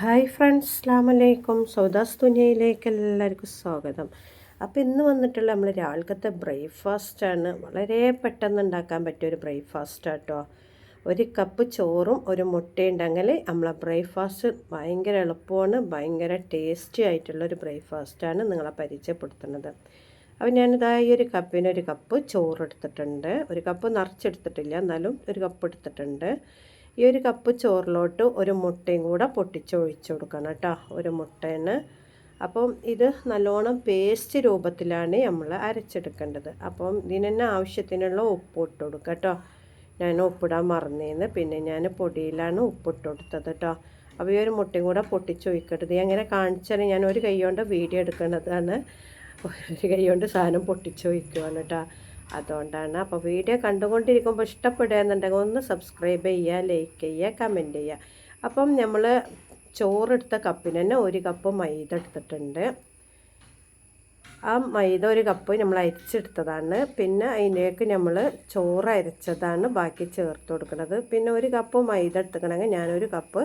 Hi friends അസ്ലാമലൈക്കും സൗദാസ് ദുനിയയിലേക്ക് എല്ലാവർക്കും സ്വാഗതം. അപ്പോൾ ഇന്ന് വന്നിട്ടുള്ള നമ്മൾ രാവിലത്തെ ബ്രേക്ക്ഫാസ്റ്റാണ് വളരെ പെട്ടെന്ന് ഉണ്ടാക്കാൻ പറ്റിയ ഒരു ബ്രേക്ക്ഫാസ്റ്റ് കേട്ടോ ഒരു കപ്പ് ചോറും ഒരു മുട്ടയുണ്ടെങ്കിൽ നമ്മളെ ബ്രേക്ക്ഫാസ്റ്റ് ഭയങ്കര എളുപ്പമാണ്. ഭയങ്കര ടേസ്റ്റി ആയിട്ടുള്ള ഒരു ബ്രേക്ക്ഫാസ്റ്റാണ് നിങ്ങളെ പരിചയപ്പെടുത്തുന്നത്. അപ്പോൾ ഞാനിതാ ഈ ഒരു കപ്പിന് ഒരു കപ്പ് ചോറ് എടുത്തിട്ടുണ്ട്. ഒരു കപ്പ് നിറച്ചെടുത്തിട്ടില്ല എന്നാലും ഒരു കപ്പ് എടുത്തിട്ടുണ്ട്. ഈ ഒരു കപ്പ് ചോറിലോട്ട് ഒരു മുട്ടയും കൂടെ പൊട്ടിച്ചൊഴിച്ച് കൊടുക്കണം കേട്ടോ ഒരു മുട്ടേന്. അപ്പം ഇത് നല്ലോണം പേസ്റ്റ് രൂപത്തിലാണ് നമ്മൾ അരച്ചെടുക്കേണ്ടത്. അപ്പം ഇതിന് ആവശ്യത്തിനുള്ള ഉപ്പ് ഇട്ട് കൊടുക്കുക കേട്ടോ. ഞാൻ ഉപ്പിടാൻ മറന്നേന്ന്. പിന്നെ ഞാൻ പൊടിയിലാണ് ഉപ്പിട്ട് കൊടുത്തത് കേട്ടോ. അപ്പോൾ ഈ ഒരു മുട്ടയും കൂടെ പൊട്ടിച്ചൊഴിക്കരുത്. അങ്ങനെ കാണിച്ചാൽ ഞാൻ ഒരു കൈ കൊണ്ട് വീഡിയോ എടുക്കേണ്ടതാണ് ഒരു കൈ കൊണ്ട് സാധനം പൊട്ടിച്ചൊഴിക്കുവാണ് കേട്ടോ. അതുകൊണ്ടാണ് അപ്പോൾ വീഡിയോ കണ്ടുകൊണ്ടിരിക്കുമ്പോൾ ഇഷ്ടപ്പെടുകയെന്നുണ്ടെങ്കിൽ ഒന്ന് സബ്സ്ക്രൈബ് ചെയ്യുക ലൈക്ക് ചെയ്യുക കമന്റ് ചെയ്യുക. അപ്പം നമ്മൾ ചോറെടുത്ത കപ്പിന് തന്നെ ഒരു കപ്പ് മൈദ എടുത്തിട്ടുണ്ട്. ആ മൈദ ഒരു കപ്പ് നമ്മൾ അരിച്ചെടുത്തതാണ്. പിന്നെ അതിലേക്ക് നമ്മൾ ചോറ് അരച്ചതാണ്. ബാക്കി ചേർത്ത് കൊടുക്കുന്നത്. പിന്നെ ഒരു കപ്പ് മൈദ എടുത്തുക്കണമെങ്കിൽ ഞാനൊരു കപ്പ്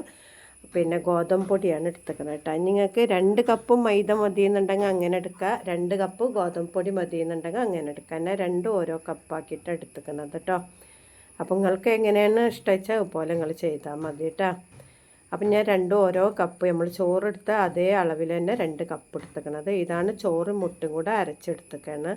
പിന്നെ ഗോതമ്പ് പൊടിയാണ് എടുത്തേക്കുന്നത് കേട്ടോ. നിങ്ങൾക്ക് രണ്ട് കപ്പ് മൈദ മതി എന്നുണ്ടെങ്കിൽ അങ്ങനെ എടുക്കുക. രണ്ട് കപ്പ് ഗോതമ്പ് പൊടി മതി എന്നുണ്ടെങ്കിൽ അങ്ങനെ എടുക്കുക. എന്നാൽ രണ്ട് ഓരോ കപ്പാക്കിയിട്ട് എടുത്തേക്കുന്നത് കേട്ടോ. അപ്പോൾ നിങ്ങൾക്ക് എങ്ങനെയാണ് ഇഷ്ടം അതുപോലെ നിങ്ങൾ ചെയ്താൽ മതി കേട്ടോ. അപ്പം ഞാൻ രണ്ടും ഓരോ കപ്പ് നമ്മൾ ചോറ് എടുത്ത അതേ അളവിൽ തന്നെ രണ്ട് കപ്പ് എടുത്തേക്കുന്നത് ഇതാണ് ചോറും മുട്ടും കൂടെ അരച്ചെടുത്തേക്കാണ്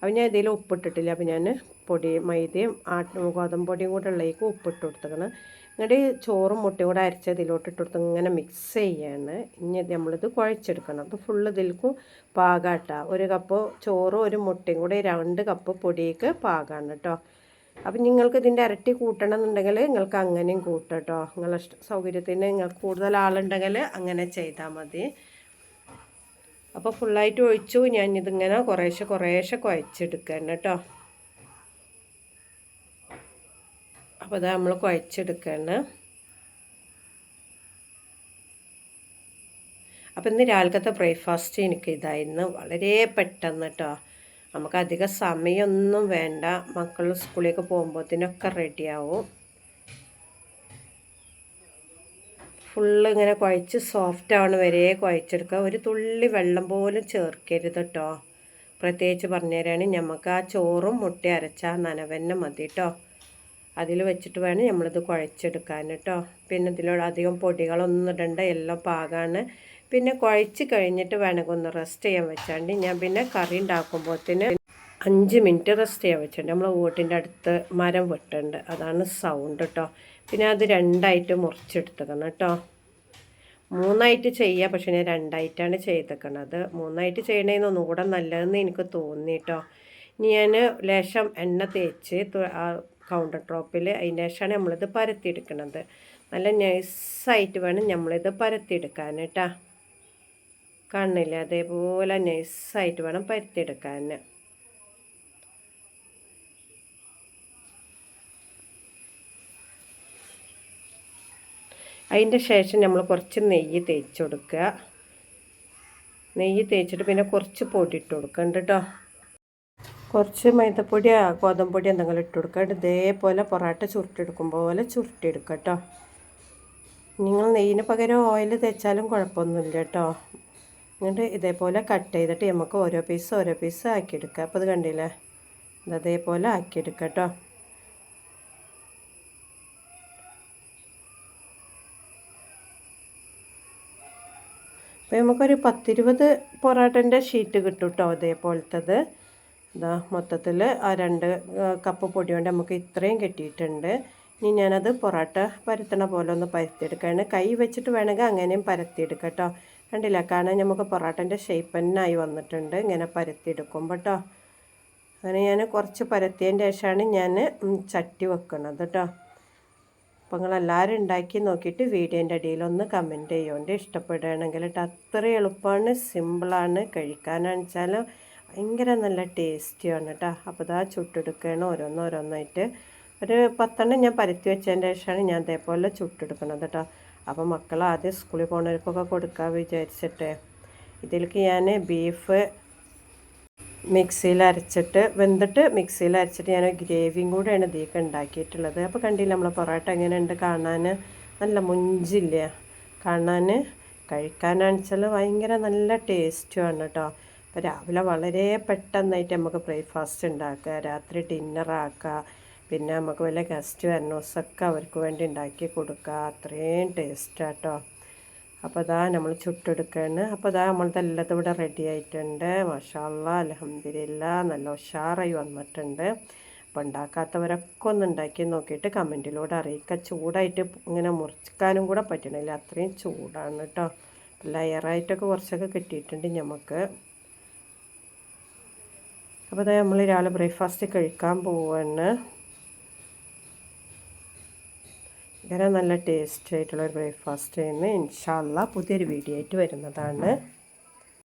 അപ്പം ഞാൻ ഇതിൽ ഉപ്പിട്ടിട്ടില്ല. അപ്പം ഞാൻ പൊടി മൈദയും ആട്ടും ഗോതമ്പ് പൊടിയും കൂടെ ഉള്ളേക്ക് ഉപ്പിട്ട് കൊടുത്തേക്കണം. എന്നിട്ട് ചോറും മുട്ടയും കൂടെ അരച്ച് ഇതിലോട്ട് ഇട്ട് കൊടുത്ത് ഇങ്ങനെ മിക്സ് ചെയ്യാണ്. ഇനി നമ്മളിത് കുഴച്ചെടുക്കണം. അപ്പോൾ ഫുള്ള് ഇതിൽക്കും പാകാട്ട. ഒരു കപ്പ് ചോറും ഒരു മുട്ടയും കൂടെ രണ്ട് കപ്പ് പൊടിയേക്ക് പാകാണ് കേട്ടോ അപ്പം നിങ്ങൾക്ക് ഇതിന്റെ ഇരട്ടി കൂട്ടണം എന്നുണ്ടെങ്കിൽ നിങ്ങൾക്ക് അങ്ങനെയും കൂട്ടാം കേട്ടോ നിങ്ങളെ സൗകര്യത്തിന് നിങ്ങൾക്ക് കൂടുതൽ ആളുണ്ടെങ്കിൽ അങ്ങനെ ചെയ്താൽ മതി. അപ്പോൾ ഫുള്ളായിട്ട് ഒഴിച്ചു. ഞാനിതിങ്ങനെ കുറേശ്ശെ കുറേശ്ശെ കുഴച്ചെടുക്കണം കേട്ടോ. അപ്പോൾ അത് നമ്മൾ കുഴച്ചെടുക്കണം. അപ്പോൾ ഇന്ന് രാവിലത്തെ ബ്രേക്ക്ഫാസ്റ്റ് എനിക്ക് ഇതായിരുന്നു വളരെ പെട്ടെന്ന് കേട്ടോ. നമുക്ക് അധികം സമയമൊന്നും വേണ്ട. മക്കൾ സ്കൂളിലേക്ക് പോകുമ്പോഴത്തേനൊക്കെ റെഡിയാവും ഫുള്ള് ഇങ്ങനെ കുഴച്ച് സോഫ്റ്റ് ആവണ വരെ കുഴച്ചെടുക്കുക. ഒരു തുള്ളി വെള്ളം പോലും ചേർക്കരുത് കേട്ടോ പ്രത്യേകിച്ച് പറഞ്ഞുതരാണ് നമുക്ക് ആ ചോറും മുട്ട അരച്ച നനവന്നെ മതി കേട്ടോ അതിൽ വെച്ചിട്ട് വേണം നമ്മളിത് കുഴച്ചെടുക്കാൻ കേട്ടോ പിന്നെ ഇതിലൂടെ അധികം പൊടികളൊന്നും ഇടണ്ട എല്ലാം പാകാണ്. പിന്നെ കുഴച്ച് കഴിഞ്ഞിട്ട് വേണമെങ്കിൽ ഒന്ന് റെസ്റ്റ് ചെയ്യാൻ വെച്ചാണ്ട് ഞാൻ പിന്നെ കറി ഉണ്ടാക്കുമ്പോഴത്തേന് അഞ്ച് മിനിറ്റ് റെസ്റ്റ് ചെയ്യാൻ വെച്ചിട്ടുണ്ട്. നമ്മൾ വീട്ടിന്റെ അടുത്ത് മരം വെട്ടുണ്ട്. അതാണ് സൗണ്ട് കേട്ടോ പിന്നെ അത് രണ്ടായിട്ട് മുറിച്ചെടുത്തേക്കണം കേട്ടോ മൂന്നായിട്ട് ചെയ്യുക പക്ഷേ ഞാൻ രണ്ടായിട്ടാണ് ചെയ്തേക്കണത്. മൂന്നായിട്ട് ചെയ്യണേന്ന് ഒന്നുകൂടെ നല്ലതെന്ന് എനിക്ക് തോന്നി കേട്ടോ ഇനി ഞാൻ ലേശം എണ്ണ തേച്ച് ആ കൗണ്ടർ ടോപ്പിൽ അതിന് ശേഷമാണ് നമ്മളിത് പരത്തിയെടുക്കുന്നത് നല്ല നൈസായിട്ട് വേണം നമ്മളിത് പരത്തിയെടുക്കാൻ കേട്ടോ കണ്ണില്ല അതേപോലെ നൈസായിട്ട് വേണം പരത്തിയെടുക്കാൻ അതിന്റെ ശേഷം നമ്മൾ കുറച്ച് നെയ്യ് തേച്ച് കൊടുക്കുക. നെയ്യ് തേച്ചിട്ട് പിന്നെ കുറച്ച് പൊടി ഇട്ട് കൊടുക്കണ്ട കേട്ടോ കുറച്ച് മൈദപ്പൊടി ഗോതമ്പൊടി എന്തെങ്കിലും ഇട്ട് കൊടുക്കുക. ഇതേപോലെ പൊറാട്ട ചുരുട്ടിയെടുക്കും പോലെ ചുരുട്ടിയെടുക്കുക കേട്ടോ നിങ്ങൾ നെയ്യിന് പകരം ഓയിൽ തേച്ചാലും കുഴപ്പമൊന്നുമില്ല കേട്ടോ എന്നിട്ട് ഇതേപോലെ കട്ട് ചെയ്തിട്ട് നമുക്ക് ഓരോ പീസ് ഓരോ പീസ് ആക്കിയെടുക്കുക. അപ്പോൾ ഇത് കണ്ടില്ലേ? അതേപോലെ ആക്കിയെടുക്കുക കേട്ടോ അപ്പോൾ നമുക്കൊരു പത്തിരുപത് പൊറാട്ടന്റെ ഷീറ്റ് കിട്ടും കേട്ടോ അതേപോലത്തത് ഇതാ മൊത്തത്തിൽ ആ രണ്ട് കപ്പ് പൊടി കൊണ്ട് നമുക്ക് ഇത്രയും കിട്ടിയിട്ടുണ്ട്. ഇനി ഞാനത് പൊറോട്ട പരത്തണ പോലെ ഒന്ന് പരത്തിയെടുക്കുകയാണ് കൈ വെച്ചിട്ട് വേണമെങ്കിൽ അങ്ങനെയും പരത്തിയെടുക്കാം കേട്ടോ. കണ്ടില്ല കാരണം നമുക്ക് പൊറോട്ടന്റെ ഷേപ്പ് ആയി വന്നിട്ടുണ്ട്. ഇങ്ങനെ പരത്തിയെടുക്കുമ്പോൾ കേട്ടോ. അങ്ങനെ ഞാൻ കുറച്ച് പരത്തിയതിന്റെ ശേഷമാണ് ഞാൻ ചട്ടി വെക്കുന്നത് കേട്ടോ. അപ്പോൾ നിങ്ങളെല്ലാവരും ഉണ്ടാക്കി നോക്കിയിട്ട് വീഡിയോന്റെ അടിയിലൊന്ന് കമന്റ് ചെയ്യുകൊണ്ട് ഇഷ്ടപ്പെടുകയാണെങ്കിൽ അത്ര എളുപ്പമാണ് സിമ്പിളാണ് കഴിക്കാനാണെന്ന് വെച്ചാൽ ഭയങ്കര നല്ല ടേസ്റ്റിയാണ് കേട്ടോ. അപ്പോൾ ഇതാ ചുട്ടെടുക്കുകയാണ് ഓരോന്നോരോന്നായിട്ട് ഒരു പത്തെണ്ണം ഞാൻ പരത്തി വെച്ചതിന്റെ ശേഷമാണ് ഞാൻ അതേപോലെ ചുട്ടെടുക്കണത് കേട്ടോ. അപ്പോൾ മക്കൾ ആദ്യം സ്കൂളിൽ പോകുന്നവർക്കൊക്കെ കൊടുക്കാൻ വിചാരിച്ചിട്ട് ഇതിലേക്ക് ഞാൻ ബീഫ് മിക്സിയിൽ അരച്ചിട്ട് വെന്തിട്ട് മിക്സിയിൽ അരച്ചിട്ട് ഞാൻ ഗ്രേവിയും കൂടെയാണ് ഇതിലേക്ക് ഉണ്ടാക്കിയിട്ടുള്ളത്. അപ്പോൾ കണ്ടില്ല നമ്മളെ പൊറോട്ട എങ്ങനെയുണ്ട്? കാണാൻ നല്ല മുഞ്ചില്ല? കാണാൻ കഴിക്കാനാണെച്ചാൽ ഭയങ്കര നല്ല ടേസ്റ്റുമാണ് കേട്ടോ അപ്പോൾ രാവിലെ വളരെ പെട്ടെന്നായിട്ട് നമുക്ക് ബ്രേക്ക്ഫാസ്റ്റ് ഉണ്ടാക്കുക രാത്രി ഡിന്നറാക്കുക പിന്നെ നമുക്ക് വല്ല ഗസ്റ്റ് വരണോസൊക്കെ അവർക്ക് വേണ്ടി ഉണ്ടാക്കി കൊടുക്കുക. അത്രയും ടേസ്റ്റാട്ടോ അപ്പോൾ ഇതാ നമ്മൾ ചുട്ടെടുക്കുകയാണ് അപ്പോൾ ഇതാ എല്ലാത്തും ഇവിടെ റെഡി ആയിട്ടുണ്ട്. മഷാല്ല അലഹമ്മദില്ല നല്ല ഉഷാറായി വന്നിട്ടുണ്ട്. അപ്പോൾ ഉണ്ടാക്കാത്തവരൊക്കെ ഒന്ന് ഉണ്ടാക്കി നോക്കിയിട്ട് കമന്റിലൂടെ അറിയിക്കുക ചൂടായിട്ട് ഇങ്ങനെ മുറിക്കാനും കൂടെ പറ്റണില്ല. അത്രയും ചൂടാണ് കേട്ടോ ലെയറായിട്ടൊക്കെ കുറച്ചൊക്കെ കിട്ടിയിട്ടുണ്ട് നമുക്ക് അപ്പോൾ അതായത് നമ്മൾ രാവിലെ ബ്രേക്ക്ഫാസ്റ്റ് കഴിക്കാൻ പോവാണ്. വളരെ നല്ല ടേസ്റ്റ് ആയിട്ടുള്ള ഒരു ബ്രേക്ക്ഫാസ്റ്റ് ചെയ്യുന്ന ഇൻഷാല്ല പുതിയൊരു വീഡിയോ ആയിട്ട് വരുന്നതാണ്.